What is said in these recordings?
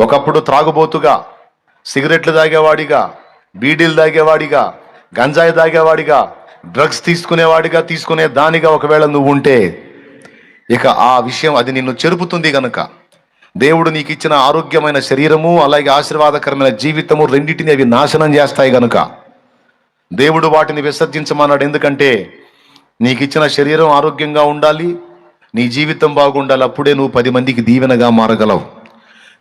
ఒకప్పుడు త్రాగుబోతుగా సిగరెట్లు తాగేవాడిగా బీడీలు తాగేవాడిగా గంజాయి తాగేవాడిగా డ్రగ్స్ తీసుకునేవాడిగా తీసుకునే దానిగా ఒకవేళ నువ్వు ఉంటే ఇక ఆ విషయం అది నిన్ను చెరుపుతుంది కనుక దేవుడు నీకు ఇచ్చిన ఆరోగ్యమైన శరీరము అలాగే ఆశీర్వాదకరమైన జీవితము రెండింటిని అవి నాశనం చేస్తాయి గనుక. దేవుడు వాటిని విసర్జించమన్నాడు ఎందుకంటే నీకు ఇచ్చిన శరీరం ఆరోగ్యంగా ఉండాలి నీ జీవితం బాగుండాలి అప్పుడే నువ్వు పది మందికి దీవెనగా మారగలవు.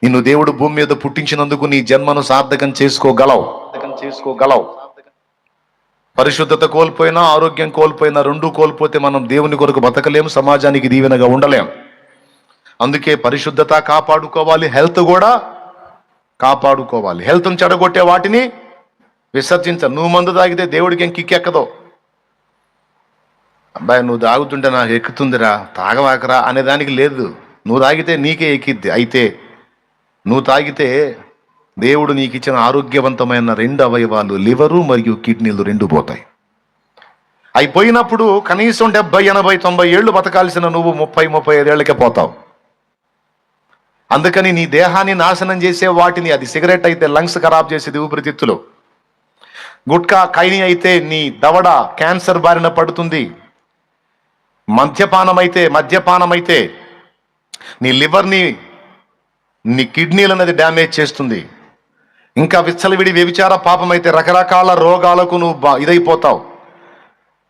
నిన్ను దేవుడు భూమి మీద పుట్టించినందుకు నీ జన్మను సార్థకం చేసుకోగలవు. చేసుకోగలవు. పరిశుద్ధత కోల్పోయినా ఆరోగ్యం కోల్పోయినా రెండు కోల్పోతే మనం దేవుని కొరకు బతకలేము సమాజానికి దీవెనగా ఉండలేం అందుకే పరిశుద్ధత కాపాడుకోవాలి హెల్త్ కూడా కాపాడుకోవాలి. హెల్త్ను చెడగొట్టే వాటిని విసర్జించ. నువ్వు మందు తాగితే దేవుడికి ఏం కిక్ ఎక్కదో. అబ్బాయి నువ్వు తాగుతుంటే నాకు ఎక్కుతుందిరా తాగవాకరా అనే దానికి లేదు. నువ్వు తాగితే నీకే ఎక్కిద్ది. అయితే నువ్వు తాగితే దేవుడు నీకు ఇచ్చిన ఆరోగ్యవంతమైన రెండు అవయవాలు లివరు మరియు కిడ్నీలు రెండు పోతాయి. అవి పోయినప్పుడు కనీసం డెబ్బై ఎనభై తొంభై ఏళ్ళు బతకాల్సిన నువ్వు ముప్పై ముప్పై ఐదేళ్ళకే పోతావు. అందుకని నీ దేహాన్ని నాశనం చేసే వాటిని అది సిగరెట్ అయితే లంగ్స్ ఖరాబ్ చేసేది ఊపిరితిత్తులు. గుట్కా కైని అయితే నీ దవడ క్యాన్సర్ బారిన పడుతుంది. మద్యపానం అయితే మద్యపానం అయితే నీ లివర్ని నీ కిడ్నీలు అనేది డ్యామేజ్ చేస్తుంది. ఇంకా విచ్చలవిడి వ్యభిచార పాపం అయితే రకరకాల రోగాలకు నువ్వు బా- ఇదైపోతావు.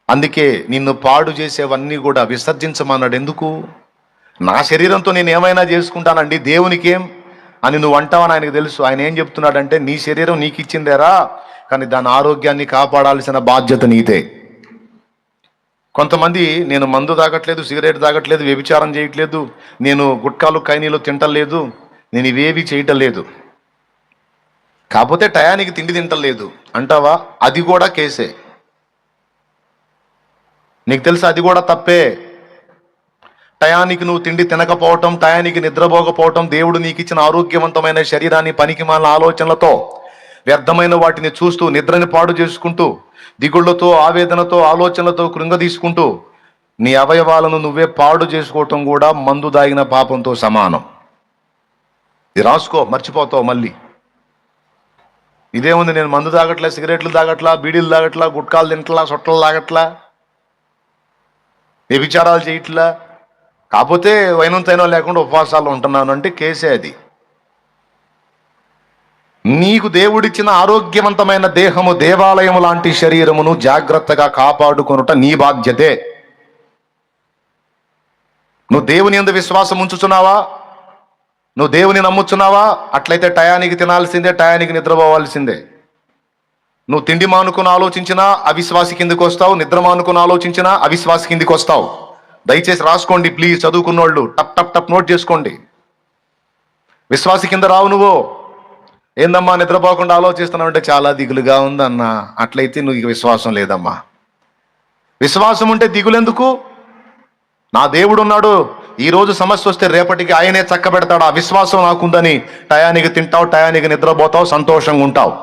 అందుకే నిన్ను పాడు చేసేవన్నీ కూడా విసర్జించమన్నాడు. ఎందుకు? నా శరీరంతో నేను ఏమైనా చేసుకుంటానండి? దేవునికి? ఏం అని నువ్వు అంటావని ఆయనకు తెలుసు. ఆయన ఏం చెప్తున్నాడంటే నీ శరీరం నీకు ఇచ్చిందేరా కానీ దాని ఆరోగ్యాన్ని కాపాడాల్సిన బాధ్యత నీదే. కొంతమంది నేను మందు తాగట్లేదు సిగరెట్ తాగట్లేదు వ్యభిచారం చేయట్లేదు నేను గుట్కాలు కైనీలు తింటలేదు నేను ఇవేవి చేయటం లేదు కాకపోతే టయానికి తిండి తింటలేదు. అంటావా? అది కూడా కేసే. నీకు తెలుసా అది కూడా తప్పే. టయానికి నువ్వు తిండి తినకపోవటం టయానికి నిద్రపోకపోవటం దేవుడు నీకు ఇచ్చిన ఆరోగ్యవంతమైన శరీరాన్ని పనికిమాలిన ఆలోచనలతో వ్యర్థమైన వాటిని చూస్తూ నిద్రని పాడు చేసుకుంటూ దిగుళ్ళతో ఆవేదనతో ఆలోచనలతో కృంగదీసుకుంటూ నీ అవయవాలను నువ్వే పాడు చేసుకోవటం కూడా మందు దాగిన పాపంతో సమానం. ఇది రాసుకో మర్చిపోతావు మళ్ళీ. ఇదేముంది నేను మందు తాగట్లా సిగరెట్లు తాగట్లా బీడీలు తాగట్లా గుట్కాలు తింటలా సొట్టలు తాగట్లా వ్యభిచారాలు చేయట్లా. కాకపోతే వైనంతైన లేకుండా ఉపవాసాలు ఉంటున్నాను అంటే కేసే అది. నీకు దేవుడిచ్చిన ఆరోగ్యవంతమైన దేహము దేవాలయము లాంటి శరీరమును జాగ్రత్తగా కాపాడుకొనుట నీ బాధ్యతే. నువ్వు దేవుని ఎందు విశ్వాసం ఉంచుచున్నావా? నువ్వు దేవుని నమ్ముచున్నావా? అట్లయితే టయానికి తినాల్సిందే టయానికి నిద్రపోవాల్సిందే. నువ్వు తిండి మానుకుని ఆలోచించినా అవిశ్వాసి కిందకి వస్తావు నిద్ర మానుకుని ఆలోచించినా అవిశ్వాసి కిందకి వస్తావు. దయచేసి రాసుకోండి ప్లీజ్. చదువుకున్నోళ్ళు టప్ టప్ టప్ నోట్ చేసుకోండి. విశ్వాసి కింద రావు నువ్వు. ఏందమ్మా నిద్రపోకుండా ఆలోచిస్తున్నావు అంటే చాలా దిగులుగా ఉందన్న. అట్లయితే నువ్వు ఇక విశ్వాసం లేదమ్మా. విశ్వాసం ఉంటే దిగులెందుకు? నా దేవుడు ఉన్నాడు ఈ రోజు సమస్య వస్తే రేపటికి ఆయనే చక్కబెడతాడు. ఆ విశ్వాసం నాకుందని టయానికి తింటావు టయానికి నిద్రపోతావు సంతోషంగా ఉంటావు.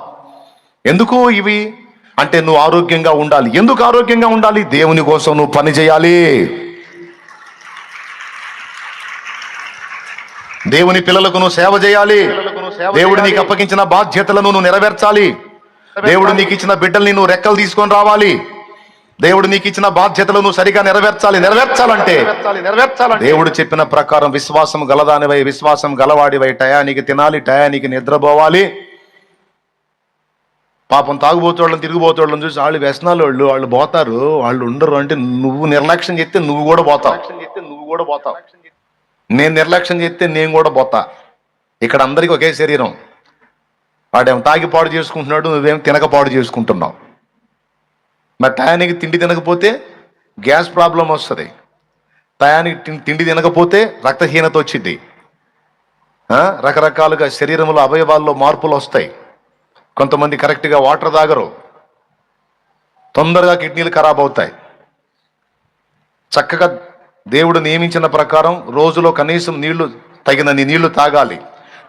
ఎందుకు ఇవి? అంటే నువ్వు ఆరోగ్యంగా ఉండాలి. ఎందుకు ఆరోగ్యంగా ఉండాలి? దేవుని కోసం నువ్వు పని చేయాలి. దేవుని పిల్లలకు నువ్వు సేవ చేయాలి. దేవుడు నీకు అప్పగించిన బాధ్యతలను నువ్వు నెరవేర్చాలి. దేవుడు నీకు ఇచ్చిన బిడ్డల్ని నువ్వు రెక్కలు తీసుకొని రావాలి. దేవుడు నీకు ఇచ్చిన బాధ్యతలు నువ్వు సరిగా నెరవేర్చాలి నెరవేర్చాలంటే. దేవుడు చెప్పిన ప్రకారం విశ్వాసం గలదానివై విశ్వాసం గలవాడివై టయానికి తినాలి టయానికి నిద్రపోవాలి. పాపం తాగుబోతోళ్ళని తిరిగిపోతోళ్ళని చూసి వాళ్ళు వ్యసనాలు వాళ్ళు వాళ్ళు పోతారు. వాళ్ళు ఉండరు అంటే నువ్వు నిర్లక్ష్యం చేస్తే నువ్వు కూడా పోతావు. నువ్వు కూడా పోతావు. నేను నిర్లక్ష్యం చేస్తే నేను కూడా పోతా. ఇక్కడ అందరికీ ఒకే శరీరం. వాడేం తాగి పాడు చేసుకుంటున్నాడు నువ్వేం తినక పాడు చేసుకుంటున్నావు. మరి టయానికి తిండి తినకపోతే గ్యాస్ ప్రాబ్లం వస్తుంది. టయానికి తిండి తినకపోతే రక్తహీనత వచ్చింది రకరకాలుగా శరీరంలో అవయవాల్లో మార్పులు వస్తాయి. కొంతమంది కరెక్ట్గా వాటర్ తాగరు. తొందరగా కిడ్నీలు ఖరాబ్ అవుతాయి. చక్కగా దేవుడు నియమించిన ప్రకారం రోజులో కనీసం నీళ్ళు తగినన్ని నీళ్ళు తాగాలి.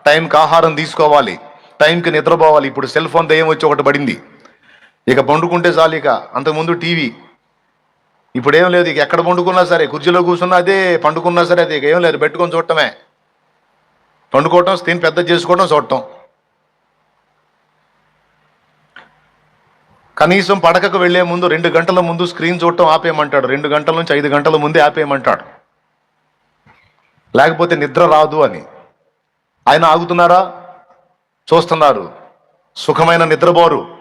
టైంకి ఆహారం తీసుకోవాలి. టైంకి నిద్రపోవాలి. ఇప్పుడు సెల్ ఫోన్ దయ్యం వచ్చి ఒకటి పడింది. ఇక పండుకుంటే చాలు ఇక. అంతకుముందు టీవీ. ఇప్పుడు ఏం లేదు ఇక ఎక్కడ పండుకున్నా సరే కుర్చీలో కూర్చున్నా అదే పండుకున్నా సరే అది ఇక ఏం లేదు పెట్టుకొని చూడటమే. పండుకోవటం స్క్రీన్ పెద్ద చేసుకోవటం చూడటం. కనీసం పడకకు వెళ్ళే ముందు రెండు గంటల ముందు స్క్రీన్ చూడటం ఆపేయమంటాడు. రెండు గంటల నుంచి ఐదు గంటల ముందే ఆపేయమంటాడు. లేకపోతే నిద్ర రాదు అని. ఆయన ఆగుతున్నారా చూస్తున్నారు. సుఖమైన నిద్రపోరు.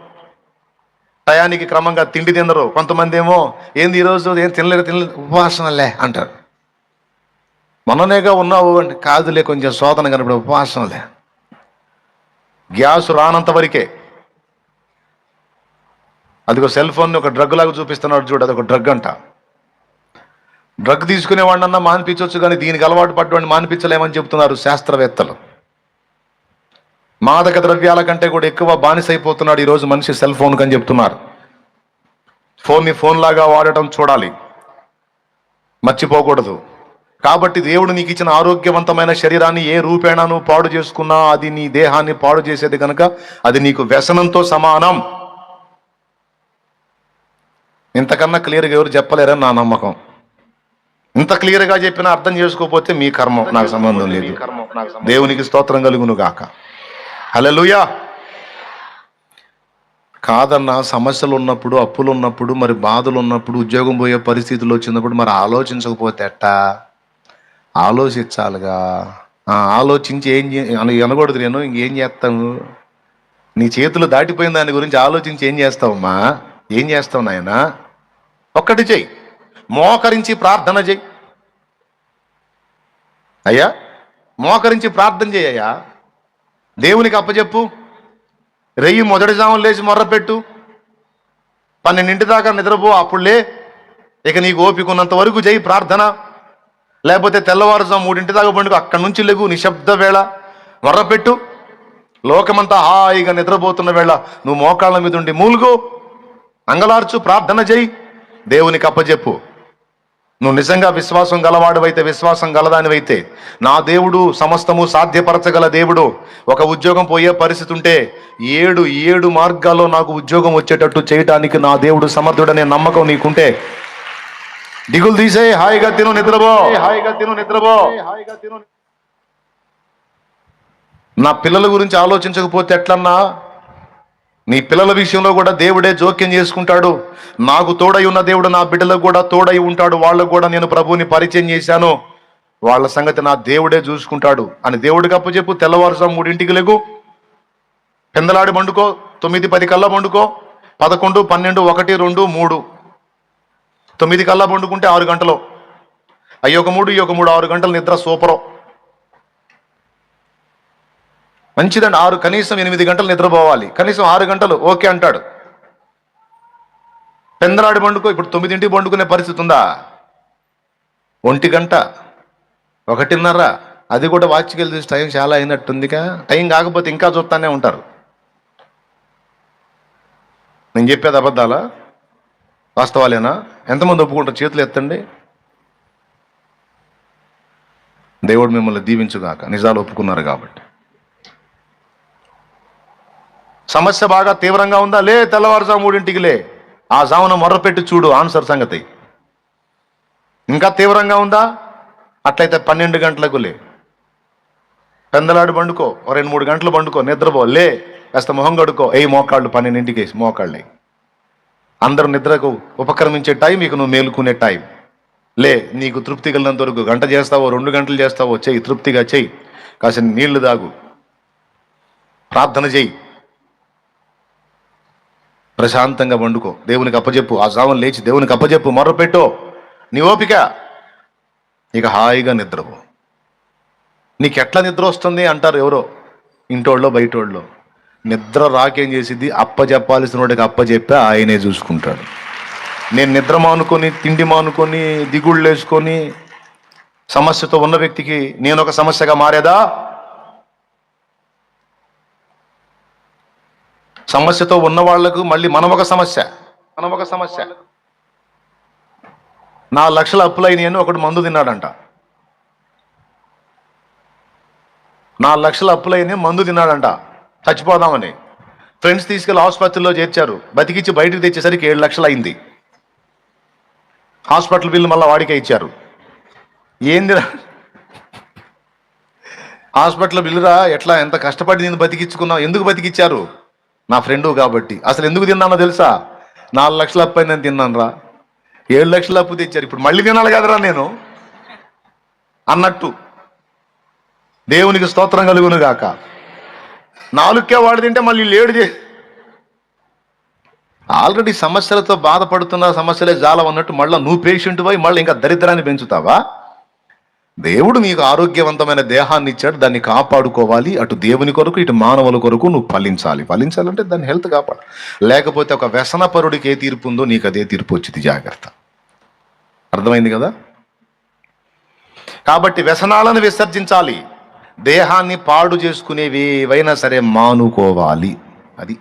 టయానికి క్రమంగా తిండి తినరు. కొంతమంది ఏమో ఏంది ఈరోజు ఏం తినలేరు తినలేదు ఉపవాసంలే అంటారు. మననేగా ఉన్నావు అంటే కాదులే కొంచెం శోధన కనపడే ఉపవాసంలే గ్యాస్ రానంత వరకే. అదిగో సెల్ ఫోన్ ఒక డ్రగ్ లాగా చూపిస్తున్నాడు చూడు అదొక డ్రగ్ అంట. డ్రగ్ తీసుకునేవాడినన్నా మానిపించవచ్చు కానీ దీనికి అలవాటు పడ్డవాడిని మానిపించలేమని చెప్తున్నారు శాస్త్రవేత్తలు. మాదక ద్రవ్యాల కంటే కూడా ఎక్కువ బానిసైపోతున్నాడు ఈరోజు మనిషి సెల్ ఫోన్ అని చెప్తున్నారు. ఫోన్ని ఫోన్ లాగా వాడటం చూడాలి. మర్చిపోకూడదు. కాబట్టి దేవుడు నీకు ఇచ్చిన ఆరోగ్యవంతమైన శరీరాన్ని ఏ రూపేణను పాడు చేసుకున్నా అది నీ దేహాన్ని పాడు చేసేది కనుక అది నీకు వ్యసనంతో సమానం. ఇంతకన్నా క్లియర్గా ఎవరు చెప్పలేరని నా నమ్మకం. ఇంత క్లియర్గా చెప్పినా అర్థం చేసుకోకపోతే మీ కర్మం నాకు సంబంధం లేదు. దేవునికి స్తోత్రం కలుగును గాక హలలుయా కాదన్న సమస్యలు ఉన్నప్పుడు అప్పులు ఉన్నప్పుడు మరి బాధలు ఉన్నప్పుడు ఉద్యోగం పోయే పరిస్థితులు వచ్చినప్పుడు మరి ఆలోచించకపోతే ఎట్టా? ఆలోచించాలిగా. ఆలోచించి ఏం అనకూడదు నేను ఇంకేం చేస్తాను నీ చేతులు దాటిపోయిన దాని గురించి ఆలోచించి ఏం చేస్తావమ్మా? ఏం చేస్తావు నాయన? ఒక్కటి చెయ్యి. మోకరించి ప్రార్థన చెయ్యి. అయ్యా మోకరించి ప్రార్థన చేయ్యా దేవునికి అప్పచెప్పు రెయ్యి మొదటి జాములు లేచి మొర్రపెట్టు. పన్నెండింటి దాకా నిద్రపో అప్పుడులే. ఇక నీకు ఓపిక ఉన్నంత వరకు చేయి ప్రార్థన. లేకపోతే తెల్లవారుజాము మూడింటి దాకా పండుగ అక్కడి నుంచి లేవు నిశ్శబ్ద వేళ. మొర్రపెట్టు. లోకమంతా హాయిగా నిద్రపోతున్న వేళ. నువ్వు మోకాళ్ళ మీద ఉండి మూలుగు. అంగలార్చు ప్రార్థన చేయి దేవునికి అప్పచెప్పు నువ్వు నిజంగా విశ్వాసం గలవాడివైతే విశ్వాసం గలదానివైతే నా దేవుడు సమస్తము సాధ్యపరచగల దేవుడు ఒక ఉద్యోగం పోయే పరిస్థితి ఉంటే ఏడు ఏడు మార్గాల్లో నాకు ఉద్యోగం వచ్చేటట్టు చేయటానికి నా దేవుడు సమర్థుడనే నమ్మకం నీకుంటే దిగులు తీసే హాయిగా తిను నిద్రపో. హాయిగా తిను నిద్రపో. హాయిగా తిను. నా పిల్లల గురించి ఆలోచించకపోతే ఎట్లన్నా? నీ పిల్లల విషయంలో కూడా దేవుడే జోక్యం చేసుకుంటాడు. నాకు తోడై ఉన్న దేవుడు నా బిడ్డలకు కూడా తోడై ఉంటాడు. వాళ్ళకు కూడా నేను ప్రభువుని పరిచయం చేశాను. వాళ్ళ సంగతి నా దేవుడే చూసుకుంటాడు. అని దేవుడికి అప్పచెప్పు తెల్లవారుజాము మూడింటికి లేకు పెందలాడి వండుకో తొమ్మిది పది కల్లా వండుకో పదకొండు పన్నెండు ఒకటి రెండు మూడు. తొమ్మిది కల్లా వండుకుంటే ఆరు గంటలు. అయ్యొక మూడు ఈ ఒక మూడు ఆరు గంటలు నిద్ర సూపరు. మంచిదండి ఆరు కనీసం ఎనిమిది గంటలు నిద్రపోవాలి. కనీసం ఆరు గంటలు ఓకే అంటాడు. పెందలాడి పండుకో ఇప్పుడు తొమ్మిదింటికి పండుకునే పరిస్థితి ఉందా? ఒంటి గంట ఒకటిన్నర అది కూడా వాచ్కి వెళ్ళి చూసి టైం చాలా అయినట్టుందిగా. టైం కాకపోతే ఇంకా చూస్తానే ఉంటారు. నేను చెప్పేది అబద్ధాలా? వాస్తవాలేనా? ఎంతమంది ఒప్పుకుంటారు? చేతులు ఎత్తండి. దేవుడు మిమ్మల్ని దీవించుగాక. నిజాలు ఒప్పుకున్నారు కాబట్టి. సమస్య బాగా తీవ్రంగా ఉందా? లే తెల్లవారుజాము మూడింటికి లే. ఆ జామున మొర్రపెట్టి చూడు ఆన్సర్ సంగతి. ఇంకా తీవ్రంగా ఉందా? అట్లయితే పన్నెండు గంటలకు లే. పెందలాడు పండుకో రెండు మూడు గంటలు పండుకో నిద్రపో లే. కాస్త మొహం కడుకో ఏ మోకాళ్ళు పన్నెండింటికి వేసి మోకాళ్ళు అందరూ నిద్రకు ఉపక్రమించే టైం ఇక నువ్వు మేలుకునే టైం. లే నీకు తృప్తి కలిగినంత వరకు గంట చేస్తావో రెండు గంటలు చేస్తావో చెయ్యి. తృప్తిగా చెయ్యి. కాసిన నీళ్ళు దాగు ప్రార్థన చెయ్యి. ప్రశాంతంగా వండుకో. దేవునికి అప్పచెప్పు ఆ జావం లేచి దేవునికి అప్పచెప్పు మొర్రపెట్టో. నీ ఓపిక? ఇక హాయిగా నిద్రపో. నీకు ఎట్లా నిద్ర వస్తుంది అంటారు ఎవరో? ఇంటోళ్ళో బయటోళ్ళో. నిద్ర రాకేం చేసిద్ది? అప్పచెప్పాల్సిన వాడికి అప్పచెప్పి ఆయనే చూసుకుంటాడు. నేను నిద్ర మానుకొని తిండి మానుకొని దిగుళ్ళు వేసుకొని సమస్యతో ఉన్న వ్యక్తికి నేను ఒక సమస్యగా మారేదా? సమస్యతో ఉన్న వాళ్ళకు మళ్ళీ మనం ఒక సమస్య. మనం ఒక సమస్య. నా లక్షల అప్పులైన అని ఒకడు మందు తిన్నాడంట. నా లక్షల అప్పులైన మందు తిన్నాడంట. చచ్చిపోదామని. ఫ్రెండ్స్ తీసుకెళ్ళి ఆసుపత్రిలో చేర్చారు. బతికిచ్చి బయటకు తెచ్చేసరికి ఏడు లక్షలు అయింది హాస్పిటల్ బిల్లు మళ్ళీ వాడికే ఇచ్చారు. ఏందిరా? హాస్పిటల్ బిల్లురా ఎట్లా ఎంత కష్టపడి నేను బతికించుకున్నావు ఎందుకు బతికిచ్చారు? నా ఫ్రెండు కాబట్టి. అసలు ఎందుకు తిన్నానో తెలుసా? నాలుగు లక్షల అప్పు అయిందని తిన్నాను రా ఏడు లక్షల అప్పు తెచ్చారు. ఇప్పుడు మళ్ళీ తినాలి కదరా నేను? అన్నట్టు. దేవునికి స్తోత్రం కలుగును గాక. నాలుగుకే వాడు తింటే మళ్ళీ లేడు చే. ఆల్రెడీ సమస్యలతో బాధపడుతున్న సమస్యలే జాలం అన్నట్టు మళ్ళీ నువ్వు పేషెంట్ పోయి మళ్ళీ ఇంకా దరిద్రాన్ని పెంచుతావా? దేవుడు నీకు ఆరోగ్యవంతమైన దేహాన్ని ఇచ్చాడు దాన్ని కాపాడుకోవాలి. అటు దేవుని కొరకు ఇటు మానవుల కొరకు నువ్వు ఫలించాలి. ఫలించాలంటే దాన్ని హెల్త్ కాపాడు. లేకపోతే ఒక వ్యసనపరుడికి ఏ తీర్పు ఉందో నీకు అదే తీర్పు వచ్చింది. జాగ్రత్త. అర్థమైంది కదా? కాబట్టి వ్యసనాలను విసర్జించాలి. దేహాన్ని పాడు చేసుకునేవి ఏవైనా సరే మానుకోవాలి. అది.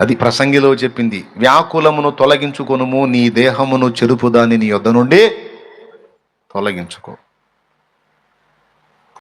అది ప్రసంగిలో చెప్పింది. వ్యాకులమును తొలగించుకొనుము నీ దేహమును చెరుపుదాన్ని నీ యొద్ద నుండి తొలగించుకో.